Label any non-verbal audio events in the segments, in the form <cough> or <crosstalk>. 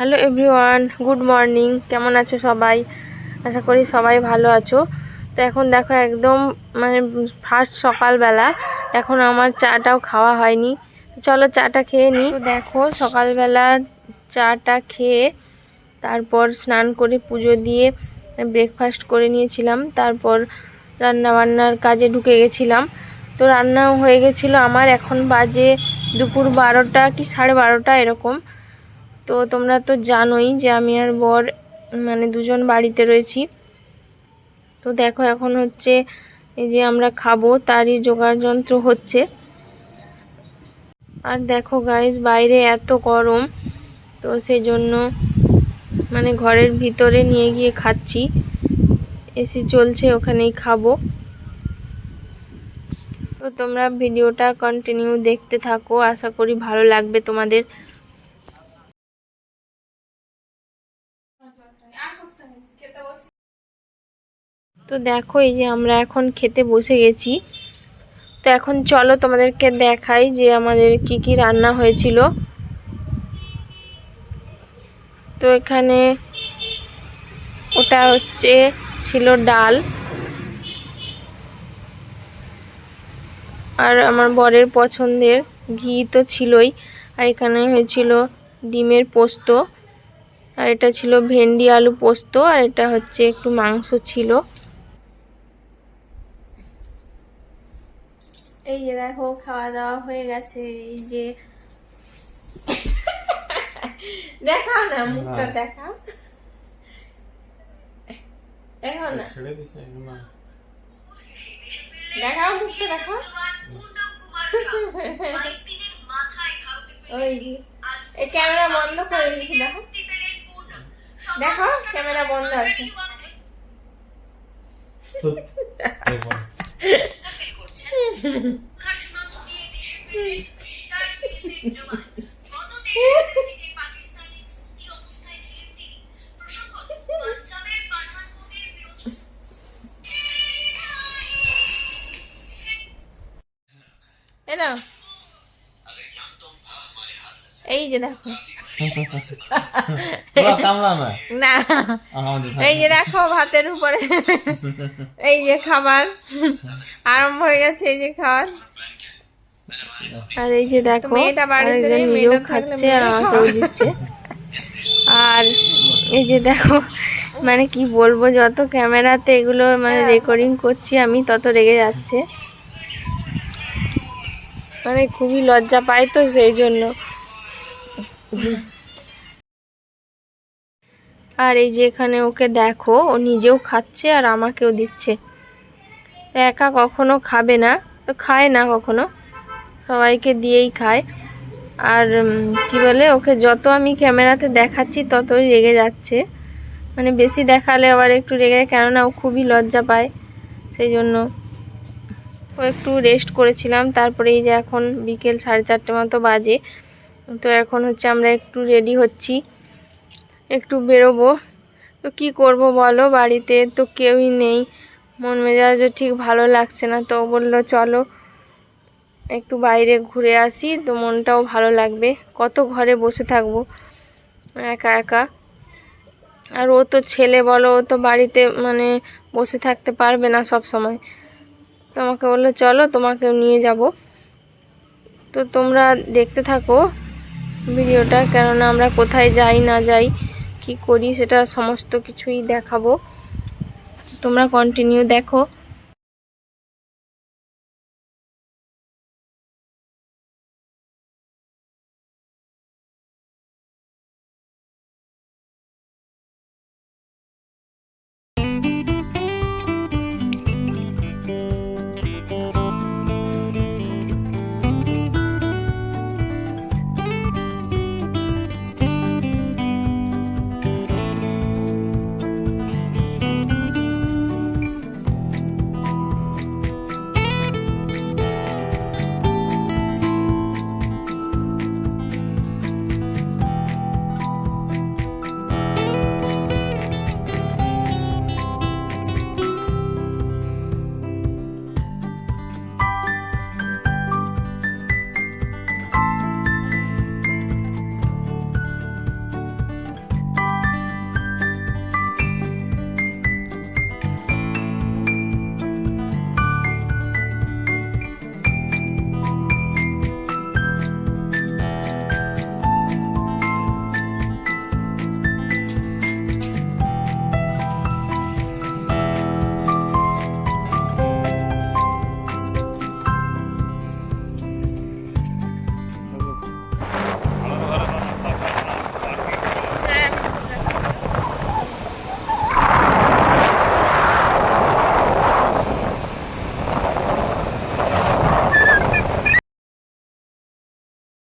Hello everyone good morning কেমন আছো সবাই? আশা করি সবাই ভালো আছো। তো এখন দেখো একদম মানে ফার্স্ট সকালবেলা। এখন আমার চাটাও খাওয়া হয়নি। চলো চাটা খেয়ে নিই দেখো সকালবেলা চাটা খেয়ে তারপর স্নান করে পুজো দিয়ে ব্রেকফাস্ট করে নিয়েছিলাম। তারপর রান্না বান্নার কাজে ঢুকে গেছিলাম। তো রান্নাও হয়ে গেছিল। আমার এখন বাজে দুপুর বারোটা কি সাড়ে বারোটা এরকম। তো তোমরা তো জানোই যে আমি আর বর মানে দুজন বাড়িতে রয়েছি। তো দেখো এখন হচ্ছে এই যে আমরা খাব, তারই জোগাড় যন্ত্র হচ্ছে। আর দেখো গাইজ বাইরে এত গরম, তো সেই জন্য মানে ঘরের ভিতরে নিয়ে গিয়ে খাচ্ছি। এসি চলছে, ওখানেই খাব। তো তোমরা ভিডিওটা কন্টিনিউ দেখতে থাকো, আশা করি ভালো লাগবে তোমাদের। তো দেখো, এই যে আমরা এখন খেতে বসে গেছি। তো এখন চলো তোমাদেরকে দেখাই যে আমাদের কি কি রান্না হয়েছিল। তো এখানে ওটা হচ্ছে ছিল ডাল। আর আমার বরের পছন্দের ঘি তো ছিলই। আর এখানে হয়েছিল ডিমের পোস্ত। আর এটা ছিল ভেন্ডি আলু পোস্ত। আর এটা হচ্ছে একটু মাংস ছিল। এই যে দেখো খাওয়া দাওয়া হয়ে গেছে এই যে। দেখাও না মুখটা দেখাও। দেখাও না। দেখাও মুখটা দেখাও। ওই যে এই ক্যামেরা বন্ধ করে দিয়েছি দেখো। দেখো ক্যামেরা বন্ধ আছে। <laughs> এই যে দেখো। না। এই যে দেখো ভাতের উপরে। <laughs> এই যে খাবার। আরম্ভ হয়ে গেছে এই যে খাবার আর এই যে দেখো নিজেও খাচ্ছে আর আমাকেও দিচ্ছে। আর এই যে দেখো মানে কি বলব যত ক্যামেরাতে এগুলো মানে রেকর্ডিং করছি আমি তত রেগে যাচ্ছে। মানে খুবই লজ্জা পাই তো সেই জন্য। আর এই যে এখানে ওকে দেখো ও নিজেও খাচ্ছে আর আমাকেও দিচ্ছে। একা কখনো খাবে না তো খায় না কখনো। সবাইকে দিয়েই খায়। আর কি বলে ওকে যত আমি ক্যামেরাতে দেখাচ্ছি ততই রেগে যাচ্ছে। মানে বেশি দেখালে আবার একটু রেগে যায়, কেননা ও খুবই লজ্জা পায়। সেই জন্য ও একটু রেস্ট করেছিলাম। তারপরে এই যে এখন বিকেল সাড়ে চারটে মতো বাজে। তো এখন হচ্ছে আমরা একটু রেডি হচ্ছি। একটু বেরোবো। তো কি করব বলো বাড়িতে তো কেউই নেই। মন মেজাজও ঠিক ভালো লাগছে না। তো বলল চলো একটু বাইরে ঘুরে আসি, তো মনটাও ভালো লাগবে। কত ঘরে বসে থাকব? একা একা। আর ও তো ছেলে বলো, ও তো বাড়িতে মানে বসে থাকতে পারবে না সব সময়। তোমাকে বলল, চলো তোমাকে নিয়ে যাব। তো তোমরা দেখতে থাকো ভিডিওটা, কেননা আমরা কোথায় যাই, না যাই, কি করি, সেটা সমস্ত কিছুই দেখাবো। তোমরা কন্টিনিউ দেখো।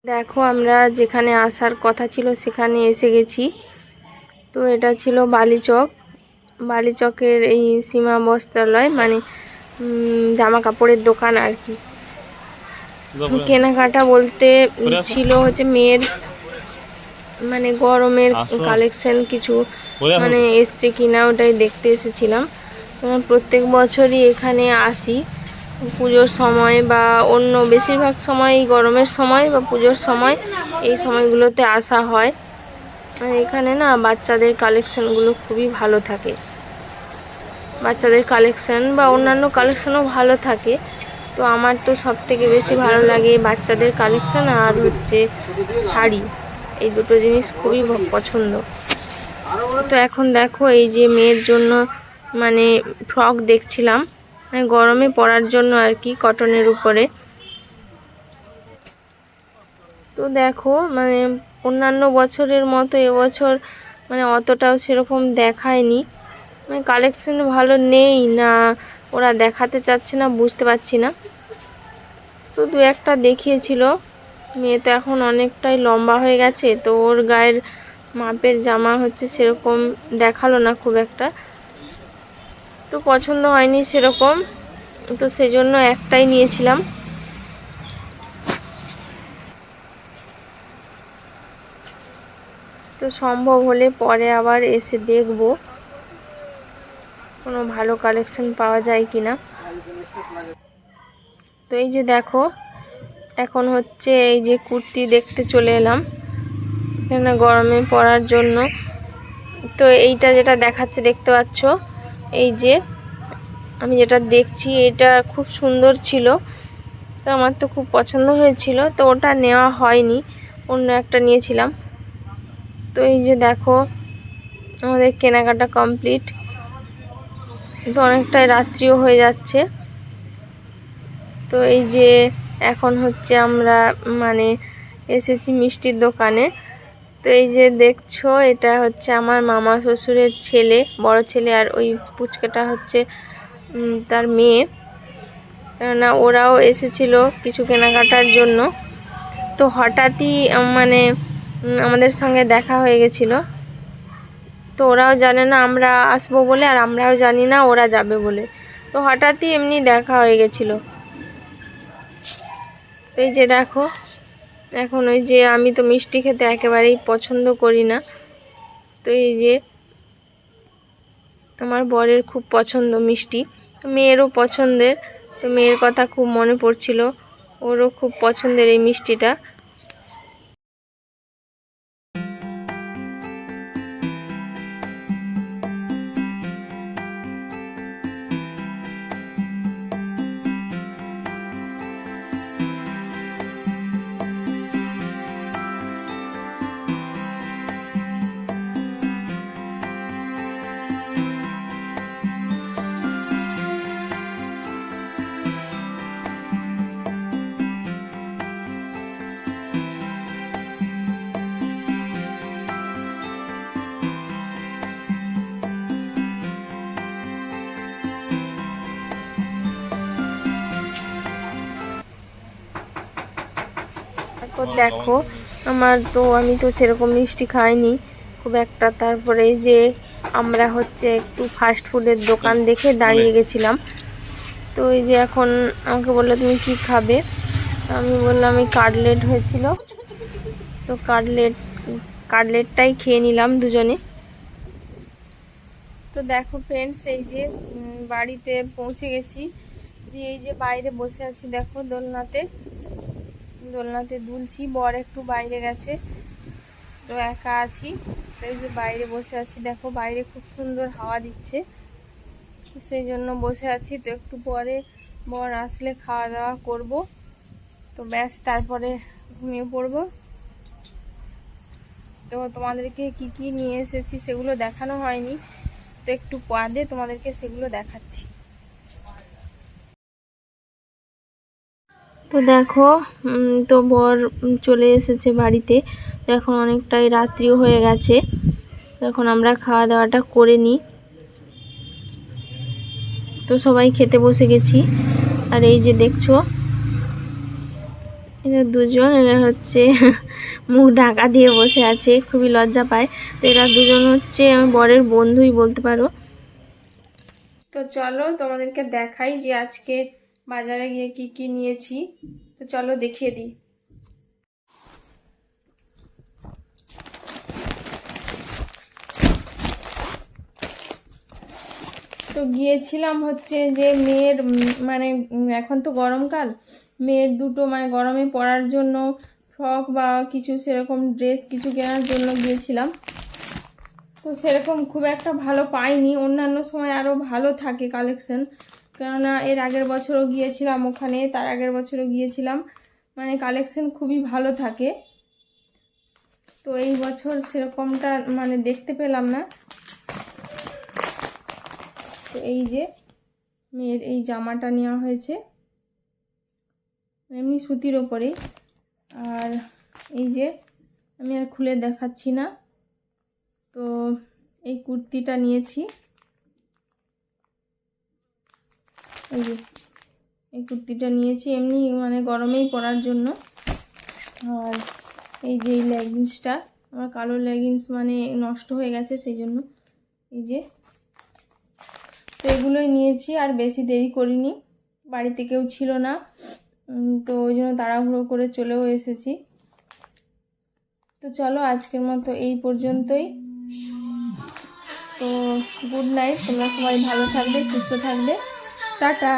দেখো আমরা যেখানে আসার কথা ছিল সেখানে এসে গেছি। তো এটা ছিল বালিচক। বালিচকের এই সীমা বস্ত্রালয় মানে জামা কাপড়ের দোকান আর কি। কেনাকাটা বলতে ছিল হচ্ছে মেয়ের মানে গরমের। কালেকশন কিছু। মানে এসছে কিনা ওটাই দেখতে এসেছিলাম। প্রত্যেক বছরই এখানে আসি। পুজোর সময় বা অন্য বেশিরভাগ সময় গরমের সময় বা পুজোর সময় এই সময়গুলোতে আসা হয়। এখানে না বাচ্চাদের কালেকশানগুলো খুবই ভালো থাকে। বাচ্চাদের কালেকশান বা অন্যান্য কালেকশানও ভালো থাকে। তো আমার তো সব থেকে বেশি ভালো লাগে বাচ্চাদের কালেকশন আর হচ্ছে শাড়ি। এই দুটো জিনিস খুবই পছন্দ। তো এখন দেখো এই যে মেয়ের জন্য মানে ফ্রক দেখছিলাম। মানে গরমে পরার জন্য আর কি কটনের উপরে। তো দেখো মানে অন্যান্য বছরের মতো এবছর মানে অতটাও সেরকম দেখায়নি। মানে কালেকশন ভালো নেই, না ওরা দেখাতে চাচ্ছে না, বুঝতে পারছি না। তো দু একটা দেখিয়েছিল, মেয়ে তো এখন অনেকটাই লম্বা হয়ে গেছে, তো ওর গায়ের মাপের জামা হচ্ছে সেরকম দেখাল না খুব একটা। তো পছন্দ হয়নি সেরকম। তো সেজন্য একটাই নিয়েছিলাম। তো সম্ভব হলে পরে আবার এসে দেখব। কোনো ভালো কালেকশন পাওয়া যায় কি না তো এই যে দেখো, এখন হচ্ছে এই যে কুর্তি দেখতে চলে এলাম। গরমে পরার জন্য। তো এইটা যেটা দেখাচ্ছে, দেখতে পাচ্ছ? এই যে, আমি যেটা দেখছি, এটা খুব সুন্দর ছিল। তো আমার তো খুব পছন্দ হয়েছিল, তো ওটা নেওয়া হয়নি। অন্য একটা নিয়েছিলাম। তো এই যে দেখো, আমাদের কেনাকাটা কমপ্লিট। তো অনেকটাই রাত্রিও হয়ে যাচ্ছে। তো এই যে, এখন হচ্ছে আমরা মানে এসেছি মিষ্টির দোকানে। তো এই যে দেখছ, এটা হচ্ছে আমার মামা শ্বশুরের ছেলে, বড় ছেলে, আর ওই পুচকাটা হচ্ছে তার মেয়ে। কেননা ওরাও এসেছিল কিছু কেনাকাটার জন্য। তো হঠাৎই মানে আমাদের সঙ্গে দেখা হয়ে গেছিল। তো ওরাও জানে না আমরা আসব বলে, আর আমরাও জানি না ওরা যাবে বলে। তো হঠাৎই এমনি দেখা হয়ে গেছিল। এই যে দেখো এখন ওই যে আমি তো মিষ্টি খেতে একেবারেই পছন্দ করি না। তো এই যে আমার বরের খুব পছন্দ মিষ্টি। মেয়েরও পছন্দের। তো মেয়ের কথা খুব মনে পড়ছিল। ওরও খুব পছন্দের এই মিষ্টিটা। তারপর দেখো আমার তো আমি তো সেরকম মিষ্টি খাইনি। খুব একটা তারপরে এই যে আমরা হচ্ছে একটু ফাস্ট ফুডের দোকান দেখে দাঁড়িয়ে গেছিলাম। তো এই যে এখন আমাকে বলল তুমি কি খাবে? আমি বললাম আমি কাটলেট হয়েছিল। তো কাটলেট কাটলেটটাই খেয়ে নিলাম দুজনে। তো দেখো ফ্রেন্ডস এই যে বাড়িতে পৌঁছে গেছি। যে এই যে বাইরে বসে আছি দেখো দোলনাতে। দোলনাতে দুলছি, বর একটু বাইরে গেছে। তো একা আছি, তো এই যে বাইরে বসে আছি, দেখো বাইরে খুব সুন্দর হাওয়া দিচ্ছে। সেই জন্য বসে আছি, তো একটু পরে বর আসলে খাওয়া দাওয়া করব। তো ব্যাস, তারপরে ঘুমিয়ে পড়ব। তো তোমাদেরকে কি কি নিয়ে এসেছি সেগুলো দেখানো হয়নি। তো একটু বাদে তোমাদেরকে সেগুলো দেখাচ্ছি। তো দেখো তো বর চলে এসেছে বাড়িতে। এখন অনেকটাই রাত্রিও হয়ে গেছে। এখন আমরা খাওয়া দাওয়াটা করে নিই। তো সবাই খেতে বসে গেছি। আর এই যে দেখছ, এরা দুজন, এরা হচ্ছে <laughs> মুখ ঢাকা দিয়ে বসে আছে, খুবই লজ্জা পায়। তো এরা দুজন হচ্ছে আমার বরের বন্ধুই বলতে পারো। তো চলো তোমাদেরকে দেখাই যে আজকে বাজারে গিয়ে কি কি নিয়েছি? তো চলো দেখিয়ে দিই। তো গিয়েছিলাম হচ্ছে যে মেয়ের মানে এখন তো গরমকাল, মেয়ের দুটো মানে গরমে পরার জন্য ফ্রক বা কিছু সেরকম ড্রেস কিছু কেনার জন্য গিয়েছিলাম। তো সেরকম খুব একটা ভালো পাইনি। অন্যান্য সময় আরও ভালো থাকে কালেকশন। কেননা এর আগের বছরও গিয়েছিলাম ওখানে, তার আগের বছরও গিয়েছিলাম। মানে কালেকশন খুবই ভালো থাকে। তো এই বছর সেরকমটা মানে দেখতে পেলাম না। তো এই যে মেয়ের এই জামাটা নেওয়া হয়েছে। এমনি সুতির ওপরেই আর এই যে আমি আর খুলে দেখাচ্ছি না। তো এই কুর্তিটা নিয়েছি। এই যে, এই কুর্তিটা নিয়েছি এমনি মানে গরমেই পরার জন্য। আর এই যে এই লেগিংসটা আমার কালো লেগিংস মানে নষ্ট হয়ে গেছে সেই জন্য এই যে, তো এগুলোই নিয়েছি, আর বেশি দেরি করিনি। বাড়িতে কেউ ছিল না তো ওই জন্য তাড়াহুড়ো করে চলেও এসেছি। তো চলো আজকের মতো এই পর্যন্তই। তো গুড নাইট তোমরা সবাই ভালো থাকবে, সুস্থ থাকবে। টাটা।